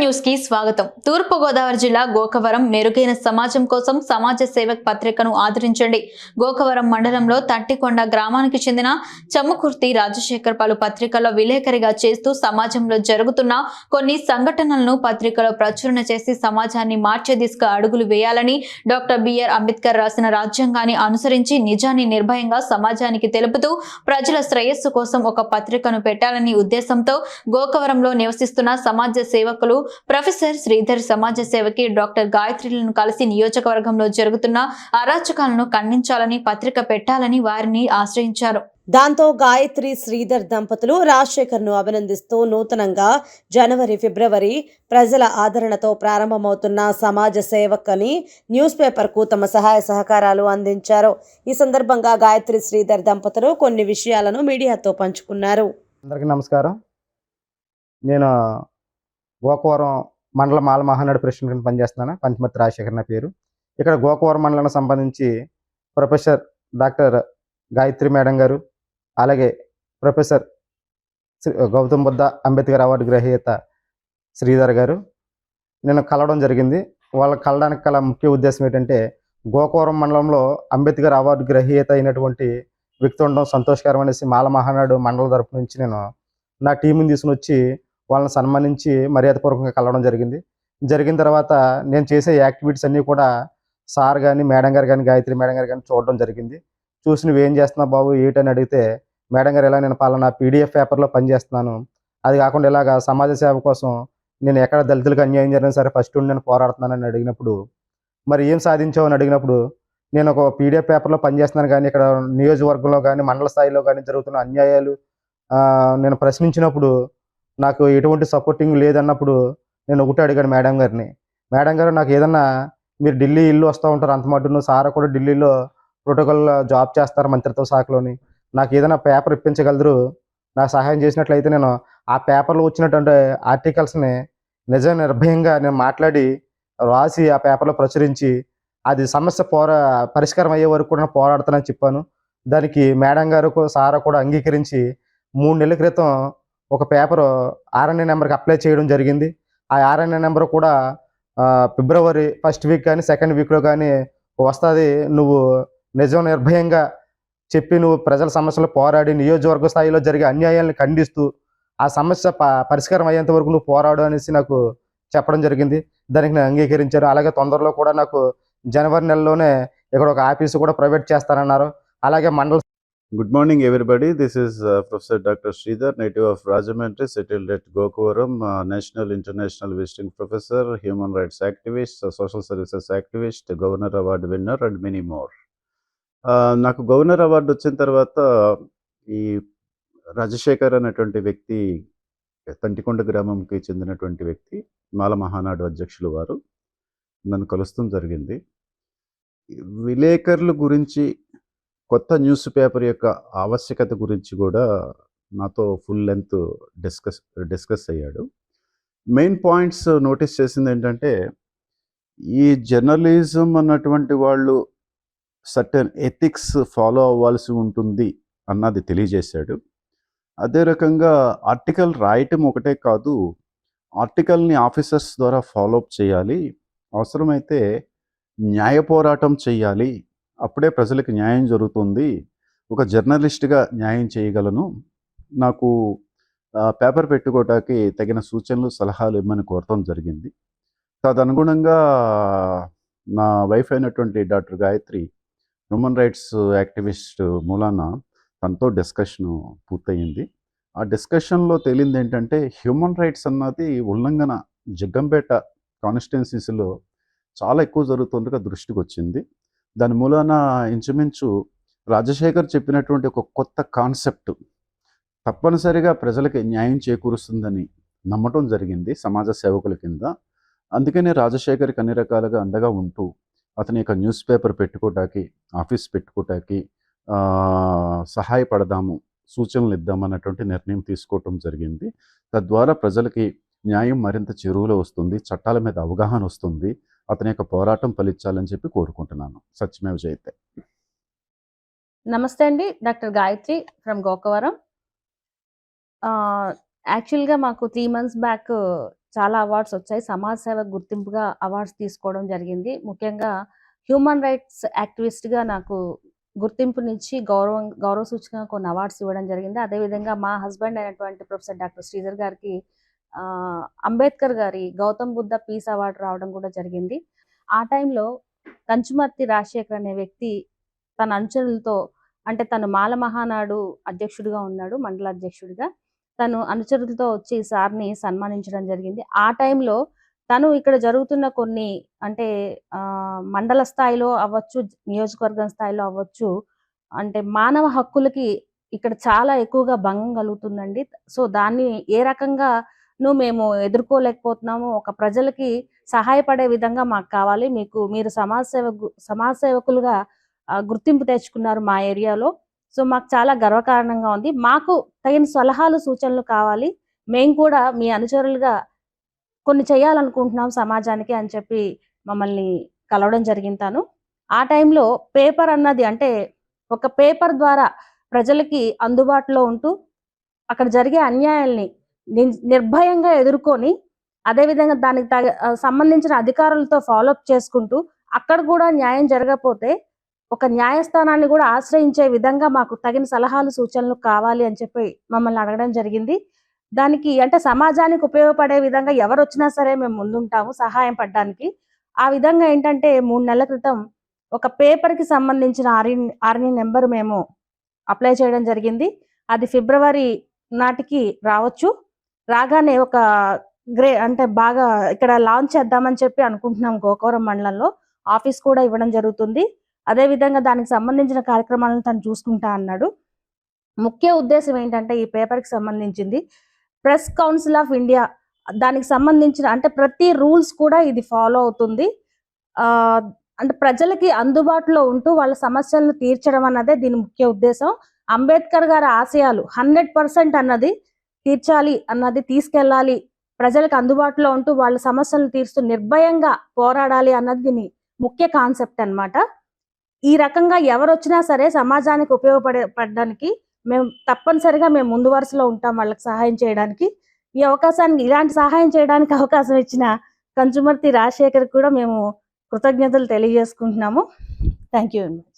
న్యూస్కి స్వాగతం. తూర్పు గోదావరి జిల్లా గోకవరం మెరుగైన సమాజం కోసం సమాజ సేవక్ పత్రికను ఆదరించండి. గోకవరం మండలంలో తట్టికొండ గ్రామానికి చెందిన చమ్ముకుర్తి రాజశేఖర్ పలు పత్రికల్లో విలేకరిగా చేస్తూ సమాజంలో జరుగుతున్న కొన్ని సంఘటనలను పత్రికలో ప్రచురణ చేసి సమాజాన్ని మార్చే దిశగా అడుగులు వేయాలని డాక్టర్ బిఆర్ అంబేద్కర్ రాసిన రాజ్యాంగాన్ని అనుసరించి నిజాన్ని నిర్భయంగా సమాజానికి తెలుపుతూ ప్రజల శ్రేయస్సు కోసం ఒక పత్రికను పెట్టాలని ఉద్దేశంతో గోకవరంలో నివసిస్తున్న సమాజ సేవకులు ప్రొఫెసర్ శ్రీధర్ సమాజ సేవకి డాక్టర్ గాయత్రిలను కలిసి నియోజకవర్గంలో జరుగుతున్న అరాచకాలను ఖండించాలని పత్రిక పెట్టాలని వారిని ఆశ్రయించారు. దాంతో గాయత్రి శ్రీధర్ దంపతులు రాజశేఖర్ను అభినందిస్తూ నూతనంగా జనవరి ఫిబ్రవరి ప్రజల ఆదరణతో ప్రారంభమవుతున్న సమాజ సేవక్ అని న్యూస్ పేపర్కు తమ సహాయ సహకారాలు అందించారు. ఈ సందర్భంగా గాయత్రి శ్రీధర్ దంపతులు కొన్ని విషయాలను మీడియాతో పంచుకున్నారు. అందరికీ నమస్కారం. నేను గోకవరం మండల మాల మహానాడు ప్రెసిడెంట్ కింద పనిచేస్తున్నాను. పంచమతి రాజశేఖర్ నా పేరు. ఇక్కడ గోకవరం మండలానికి సంబంధించి ప్రొఫెసర్ డాక్టర్ గాయత్రి మేడం గారు అలాగే ప్రొఫెసర్ శ్రీ గౌతమ్ బుద్ధ అంబేద్కర్ అవార్డు గ్రహీత శ్రీధర్ గారు. నేను కలవడం జరిగింది. వాళ్ళ కలడానికి గల ముఖ్య ఉద్దేశం ఏంటంటే గోకవరం మండలంలో అంబేద్కర్ అవార్డు గ్రహీత అయినటువంటి వ్యక్తి ఉండడం సంతోషకరం అనేసి మాల మహానాడు మండలం తరపు నుంచి నేను నా టీంని తీసుకుని వచ్చి వాళ్ళని సన్మానించి మర్యాదపూర్వకంగా కలవడం జరిగింది. జరిగిన తర్వాత నేను చేసే యాక్టివిటీస్ అన్నీ కూడా సార్ కానీ మేడం గారు కానీ గాయత్రి మేడం గారు కానీ చూడడం జరిగింది. చూసి నువ్వేం ఏం చేస్తున్నావు బాబు ఏంటని అడిగితే మేడం గారు ఇలా నేను పలానా పీడిఎఫ్ పేపర్లో పనిచేస్తున్నాను అది కాకుండా ఇలాగా సమాజ సేవ కోసం నేను ఎక్కడ దళితులకు అన్యాయం జరిగినా సరే ఫస్ట్ ఉండి నేను పోరాడుతున్నానని అడిగినప్పుడు మరి ఏం సాధించావు అని అడిగినప్పుడు నేను ఒక పీడిఎఫ్ పేపర్లో పనిచేస్తున్నాను కానీ ఇక్కడ నియోజకవర్గంలో కానీ మండల స్థాయిలో కానీ జరుగుతున్న అన్యాయాలు నేను ప్రశ్నించినప్పుడు నాకు ఎటువంటి సపోర్టింగ్ లేదన్నప్పుడు నేను ఒకటే అడిగాను మేడం గారిని. మేడం గారు నాకు ఏదన్నా మీరు ఢిల్లీ ఇల్లు వస్తూ ఉంటారు అంత మటును సారా కూడా ఢిల్లీలో ప్రోటోకాల్ జాబ్ చేస్తారు మంత్రిత్వ శాఖలోని. నాకు ఏదైనా పేపర్ ఇప్పించగలరు? నాకు సహాయం చేసినట్లయితే నేను ఆ పేపర్లో వచ్చినటువంటి ఆర్టికల్స్ని నిజ నిర్భయంగా నేను మాట్లాడి రాసి ఆ పేపర్లో ప్రచురించి అది సమస్య పోరా పరిష్కారం అయ్యే వరకు కూడా పోరాడుతానని చెప్పాను. దానికి మేడం గారు సారా కూడా అంగీకరించి మూడు నెలల క్రితం ఒక పేపర్ ఆర్ఎన్ఏ నెంబర్కి అప్లై చేయడం జరిగింది. ఆ ఆర్ఎన్ఏ నెంబర్ కూడా ఫిబ్రవరి ఫస్ట్ వీక్ కానీ సెకండ్ వీక్లో కానీ వస్తుంది. నువ్వు నిజం నిర్భయంగా చెప్పి నువ్వు ప్రజల సమస్యలు పోరాడి నియోజకవర్గ స్థాయిలో జరిగే అన్యాయాలను ఖండిస్తూ ఆ సమస్య ప- పరిష్కారం అయ్యేంత వరకు నువ్వు పోరాడు అనేసి నాకు చెప్పడం జరిగింది. దానికి నేను అంగీకరించాను అలాగే తొందరలో కూడా నాకు జనవరి నెలలోనే ఇక్కడ ఒక ఆఫీసు కూడా ప్రైవేట్ చేస్తానన్నారు. అలాగే మండల good morning everybody this is professor doctor Sridhar native of Rajahmundry settle at Gokavaram national international visiting professor human rights activist social services activist governor award winner and many more నాకు governor award వచ్చిన తర్వాత ఈ రాజశేఖర్ అనేటువంటి వ్యక్తి తంటికొండ గ్రామంకి చెందినటువంటి వ్యక్తి మాల మహానాడు అధ్యక్షులు వారు. నన్ను కలుస్తూ జరిగింది. విలేకరుల గురించి కొత్త న్యూస్ పేపర్ యొక్క ఆవశ్యకత గురించి కూడా నాతో ఫుల్ లెంత్ డిస్కస్ డిస్కస్ అయ్యాడు. మెయిన్ పాయింట్స్ నోటీస్ చేసింది ఏంటంటే ఈ జర్నలిజం అన్నటువంటి వాళ్ళు సర్టెన్ ఎథిక్స్ ఫాలో అవ్వాల్సి ఉంటుంది అన్నది తెలియజేశాడు. అదే రకంగా ఆర్టికల్ రాయటం ఒకటే కాదు ఆర్టికల్ని ఆఫీసర్స్ ద్వారా ఫాలోఅప్ చేయాలి అవసరమైతే న్యాయ పోరాటం చేయాలి అప్పుడే ప్రజలకు న్యాయం జరుగుతుంది. ఒక జర్నలిస్ట్గా న్యాయం చేయగలను. నాకు పేపర్ పెట్టుకోవటానికి తగిన సూచనలు సలహాలు ఇవ్వమని కోరటం జరిగింది. తదనుగుణంగా నా వైఫ్ అయినటువంటి doctor Gayatri human rights activist మూలాన తనతో డిస్కషన్ పూర్తయింది. ఆ డిస్కషన్లో తేలింది ఏంటంటే హ్యూమన్ రైట్స్ అన్నది ఉల్లంఘన జగ్గంపేట కాన్స్టిట్యున్సీస్లో చాలా ఎక్కువ జరుగుతుండగా దృష్టికి వచ్చింది దాని మూలాన ఇంచుమించు రాజశేఖర్ చెప్పినటువంటి ఒక కొత్త కాన్సెప్ట్ తప్పనిసరిగా ప్రజలకి న్యాయం చేకూరుస్తుందని నమ్మటం జరిగింది సమాజ సేవకుల కింద. అందుకనే రాజశేఖర్కి అన్ని రకాలుగా అండగా ఉంటూ అతని యొక్క న్యూస్ పేపర్ పెట్టుకోవటానికి ఆఫీస్ పెట్టుకోవటానికి సహాయపడదాము సూచనలు ఇద్దామన్నటువంటి నిర్ణయం తీసుకోవటం జరిగింది. తద్వారా ప్రజలకి న్యాయం మరింత చెరువులో వస్తుంది చట్టాల మీద అవగాహన వస్తుంది అతని యొక్క పోరాటం ఫలించాలని చెప్పి కోరుకుంటున్నాను. సత్యమేవ జయతే. నమస్తే అండి. Doctor Gayatri from Gokavaram. యాక్చువల్గా మాకు త్రీ మంత్స్ బ్యాక్ చాలా అవార్డ్స్ వచ్చాయి. సమాజ సేవ గుర్తింపుగా అవార్డ్స్ తీసుకోవడం జరిగింది. ముఖ్యంగా హ్యూమన్ రైట్స్ యాక్టివిస్ట్గా నాకు గుర్తింపునిచ్చి గౌరవం గౌరవ సూచకంగా కొన్ని అవార్డ్స్ ఇవ్వడం జరిగింది. అదేవిధంగా మా హస్బెండ్ అయినటువంటి ప్రొఫెసర్ డాక్టర్ శ్రీధర్ గారికి అంబేద్కర్ గారి గౌతమ్ బుద్ధ పీస్ అవార్డు రావడం కూడా జరిగింది. ఆ టైంలో కంచుమర్తి రాజశేఖర్ అనే వ్యక్తి తన అనుచరులతో అంటే తను మాల మహానాడు అధ్యక్షుడిగా ఉన్నాడు మండల అధ్యక్షుడిగా. తను అనుచరులతో వచ్చి సార్ని సన్మానించడం జరిగింది. ఆ టైంలో తను ఇక్కడ జరుగుతున్న కొన్ని అంటే ఆ, మండల స్థాయిలో అవ్వచ్చు నియోజకవర్గం స్థాయిలో అవ్వచ్చు అంటే మానవ హక్కులకి ఇక్కడ చాలా ఎక్కువగా భంగం కలుగుతుందండి. సో దాన్ని ఏ రకంగా ను మేము ఎదుర్కోలేకపోతున్నాము. ఒక ప్రజలకి సహాయపడే విధంగా మాకు కావాలి. మీకు మీరు సమాజ సేవ సమాజ సేవకులుగా గుర్తింపు తెచ్చుకున్నారు మా ఏరియాలో. సో మాకు చాలా గర్వకారణంగా ఉంది. మాకు తగిన సలహాలు సూచనలు కావాలి. మేము కూడా మీ అనుచరులుగా కొన్ని చేయాలనుకుంటున్నాం సమాజానికి అని చెప్పి మమ్మల్ని కలవడం జరిగింతాను. ఆ టైంలో పేపర్ అన్నది అంటే ఒక పేపర్ ద్వారా ప్రజలకి అందుబాటులో ఉంటూ అక్కడ జరిగే అన్యాయాల్ని నిర్భయంగా ఎదుర్కొని అదేవిధంగా దానికి తగ సంబంధించిన అధికారులతో ఫాలోఅప్ చేసుకుంటూ అక్కడ కూడా న్యాయం జరగకపోతే ఒక న్యాయస్థానాన్ని కూడా ఆశ్రయించే విధంగా మాకు తగిన సలహాలు సూచనలు కావాలి అని చెప్పి మమ్మల్ని అడగడం జరిగింది. దానికి అంటే సమాజానికి ఉపయోగపడే విధంగా ఎవరు వచ్చినా సరే మేము ముందుంటాము సహాయం పడడానికి. ఆ విధంగా ఏంటంటే మూడు నెలల క్రితం ఒక పేపర్కి సంబంధించిన ఆర్ఈ ఆర్ఈ నెంబర్ మేము అప్లై చేయడం జరిగింది. అది ఫిబ్రవరి నాటికి రావచ్చు. రాగానే ఒక గ్రే అంటే బాగా ఇక్కడ లాంచ్ చేద్దామని చెప్పి అనుకుంటున్నాం గోకవరం మండలంలో. ఆఫీస్ కూడా ఇవ్వడం జరుగుతుంది. అదే విధంగా దానికి సంబంధించిన కార్యక్రమాలను తను చూసుకుంటా అన్నాడు. ముఖ్య ఉద్దేశం ఏంటంటే ఈ పేపర్కి సంబంధించింది. ప్రెస్ కౌన్సిల్ ఆఫ్ ఇండియా దానికి సంబంధించిన అంటే ప్రతి రూల్స్ కూడా ఇది ఫాలో అవుతుంది. ఆ అంటే ప్రజలకి అందుబాటులో ఉంటూ వాళ్ళ సమస్యలను తీర్చడం అన్నదే దీని ముఖ్య ఉద్దేశం. అంబేద్కర్ గారి ఆశయాలు హండ్రెడ్ పర్సెంట్ అన్నది. తీర్చాలి అన్నది తీసుకెళ్ళాలి ప్రజలకు అందుబాటులో ఉంటూ వాళ్ళ సమస్యలను తీరుస్తూ నిర్భయంగా పోరాడాలి అన్నది దీని ముఖ్య కాన్సెప్ట్ అన్నమాట. ఈ రకంగా ఎవరు వచ్చినా సరే సమాజానికి ఉపయోగపడే పడడానికి మేము తప్పనిసరిగా మేము ముందు వరుసలో ఉంటాం వాళ్ళకి సహాయం చేయడానికి. ఈ అవకాశానికి ఇలాంటి సహాయం చేయడానికి అవకాశం ఇచ్చిన కంచుమర్తి రాజశేఖర్ కూడా మేము కృతజ్ఞతలు తెలియజేసుకుంటున్నాము. Thank you very much.